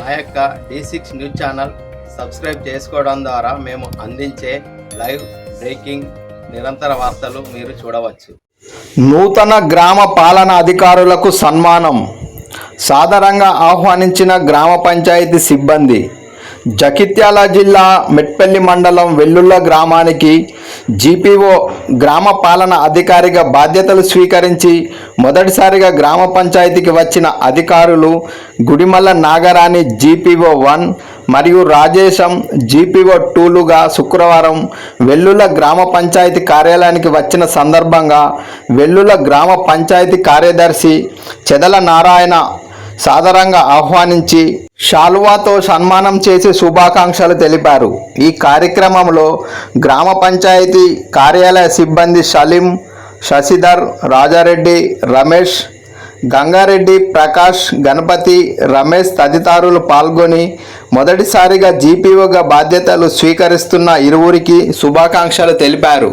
మా యొక్క D six news channel subscribe చేసుకోవడం ద్వారా మేము అందించే లైవ్ బ్రేకింగ్ నిరంతర వార్తలు మీరు చూడవచ్చు. నూతన గ్రామ పాలన అధికారులకు సన్మానం. సాదరంగా ఆహ్వానించిన గ్రామ పంచాయతీ సిబ్బంది జగిత్యాల జిల్లా మెట్పల్లి మండలం వెల్లుల్ల గ్రామానికి జీపీఓ గ్రామ పాలన అధికారిగా బాధ్యతలు స్వీకరించి మొదటిసారిగా గ్రామ పంచాయతీకి వచ్చిన అధికారులు గుడిమల్ల నాగరాణి జీపీఓ వన్ మరియు రాజేశం జీపీఓ టూలుగా శుక్రవారం వెల్లుల గ్రామ పంచాయతీ కార్యాలయానికి వచ్చిన సందర్భంగా వెల్లుల గ్రామ పంచాయతీ కార్యదర్శి చెదల నారాయణ సాదరంగా ఆహ్వానించి షాల్వాతో సన్మానం చేసి శుభాకాంక్షలు తెలిపారు. ఈ కార్యక్రమంలో గ్రామ పంచాయతీ కార్యాలయ సిబ్బంది సలీం శశిధర్ రాజారెడ్డి రమేష్ గంగారెడ్డి ప్రకాష్ గణపతి రమేష్ తదితరులు పాల్గొని మొదటిసారిగా జీపీఓగా బాధ్యతలు స్వీకరిస్తున్న ఇరువురికి శుభాకాంక్షలు తెలిపారు.